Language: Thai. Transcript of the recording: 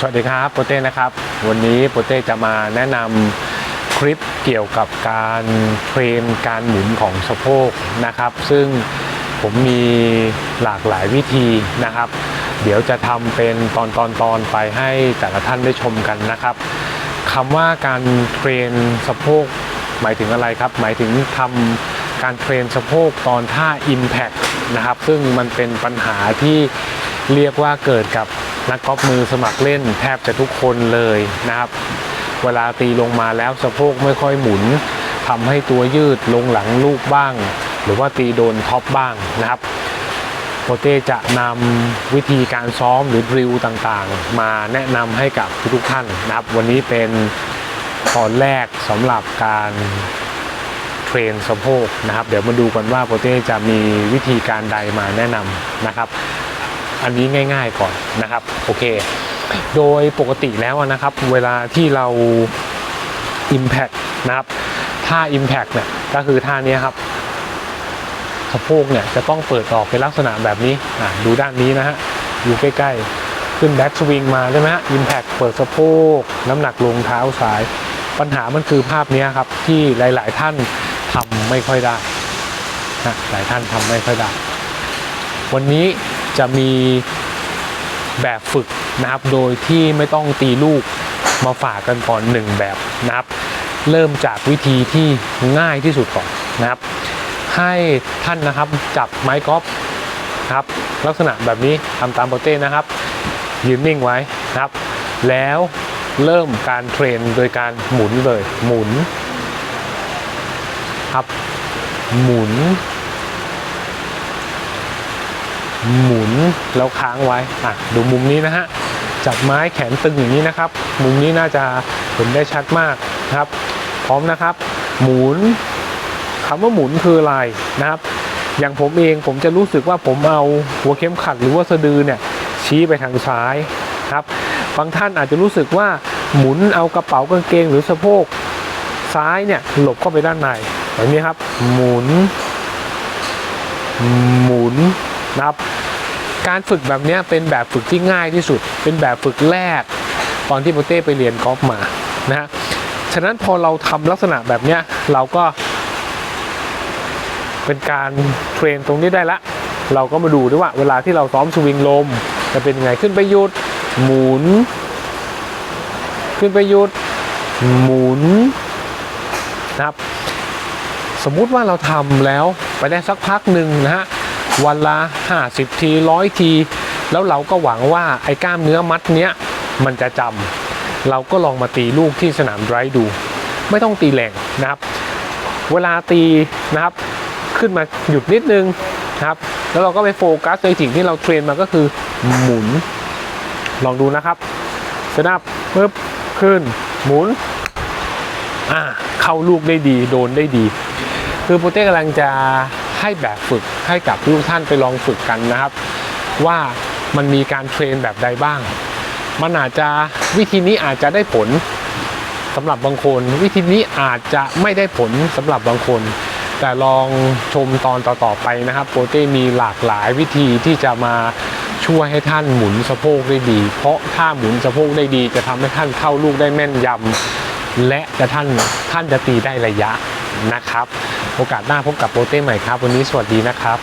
สวัสดีครับโปเต้นะครับ วันนี้โปเต้จะมาแนะนำคลิปเกี่ยวกับการเทรนการหมุนของสะโพกนะครับ ซึ่งผมมีหลากหลายวิธีนะครับ เดี๋ยวจะทำเป็นตอนตอนตอนไปให้แต่ละท่านได้ชมกันนะครับคำว่าการเทรนสะโพกหมายถึงอะไรครับ หมายถึงทำการเทรนสะโพกตอนท่า Impact นะครับ ซึ่งมันเป็นปัญหาที่เรียกว่าเกิดกับ นักกอล์ฟมือสมัครเล่นแทบจะทุกคนเลยนะครับ เวลาตีลงมาแล้วสะโพกไม่ค่อยหมุนทำให้ตัวยืดลงหลังลูกบ้าง หรือว่าตีโดนท็อปบ้างนะครับโปเต้จะนำวิธีการซ้อมหรือดริลต่างๆ มาแนะนำให้กับทุกท่านนะครับ วันนี้เป็นตอนแรกสำหรับการเทรนสะโพกนะครับ เดี๋ยวมาดูกันว่าโปเต้จะมีวิธีการใดมาแนะนำนะครับ อันนี้ง่าย ๆก่อนนะครับโอเค โดยปกติแล้วนะครับ เวลาที่เรา Impact นะครับท่า Impact เนี่ยก็คือท่านี้ครับสะโพกเนี่ยจะต้องเปิดออกเป็นลักษณะแบบนี้ดูด้านนี้นะฮะอยู่ใกล้ๆ ขึ้นแบ็กสวิงมาใช่ไหมฮะ Impact เปิดสะโพก น้ำหนักลงเท้าซ้าย ปัญหามันคือภาพนี้ครับ ที่หลายๆท่านทำไม่ค่อยได้นะหลายท่านทำไม่ค่อยได้ วันนี้ จะมีแบบฝึกนะครับ โดยที่ไม่ต้องตีลูกมาฝากกันก่อนหนึ่งแบบนะครับ เริ่มจากวิธีที่ง่ายที่สุดก่อนนะครับ ให้ท่านนะครับจับไม้กอล์ฟนะครับลักษณะแบบนี้ทำตามโปรเต้นะครับ ยืนนิ่งไว้นะครับ แล้วเริ่มการเทรนโดยการหมุนเลย หมุนครับหมุน หมุนแล้วค้างไว้อะดูมุมนี้นะฮะจับไม้แขนตึงอย่างนี้นะครับ มุมนี้น่าจะเห็นได้ชัดมากนะครับ พร้อมนะครับ หมุนคำว่าหมุนคืออะไรนะครับ อย่างผมเองผมจะรู้สึกว่าผมเอาหัวเข็มขัดหรือว่าสะดือเนี่ยชี้ไปทางซ้ายครับบางท่านอาจจะรู้สึกว่าหมุนเอากระเป๋ากางเกงหรือสะโพกซ้ายเนี่ยหลบเข้าไปด้านในแบบนี้ครับ หมุน หมุนนะครับ การฝึกแบบนี้เป็นแบบฝึกที่ง่ายที่สุด เป็นแบบฝึกแรก ตอนที่โปเต้ไปเรียนกอล์ฟมานะฮะฉะนั้นพอเราทำลักษณะแบบนี้เราก็ เป็นการเทรนตรงนี้ได้ละ เราก็มาดูด้วยว่า เวลาที่เราซ้อมสวิงลม จะเป็นยังไงขึ้นไปหยุดหมุน ขึ้นไปหยุดหมุนนะครับ สมมุติว่าเราทำแล้วไปได้สักพักหนึ่งนะฮะ วันละ 50 ทีร้อยที แล้วเราก็หวังว่าไอ้กล้ามเนื้อมัดเนี้ยมันจะจำเราก็ลองมาตีลูกที่สนามไรฟ์ดู ไม่ต้องตีแรงนะครับ เวลาตีนะครับ ขึ้นมาหยุดนิดนึงนะครับ แล้วเราก็ไปโฟกัสในสิ่งที่เราเทรนมาก็คือหมุน ลองดูนะครับเซตอัพปึ๊บขึ้น หมุนอ่าเข้าลูกได้ดีโดนได้ดี คือโปรเต้กำลังจะ ให้แบบฝึกให้กับทุกท่านไปลองฝึกกันนะครับ ว่ามันมีการเทรนแบบใดบ้าง มันอาจจะวิธีนี้อาจจะได้ผลสำหรับบางคน วิธีนี้อาจจะไม่ได้ผลสำหรับบางคน แต่ลองชมตอนต่อๆไปนะครับโปรเต้มีหลากหลายวิธีที่จะมาช่วยให้ท่านหมุนสะโพกได้ดี เพราะถ้าหมุนสะโพกได้ดี จะทำให้ท่านเข้าลูกได้แม่นยำและจะท่านท่านจะตีได้ระยะนะครับ โอกาสหน้าพบกับโปรเต้ใหม่ครับ วันนี้สวัสดีนะครับ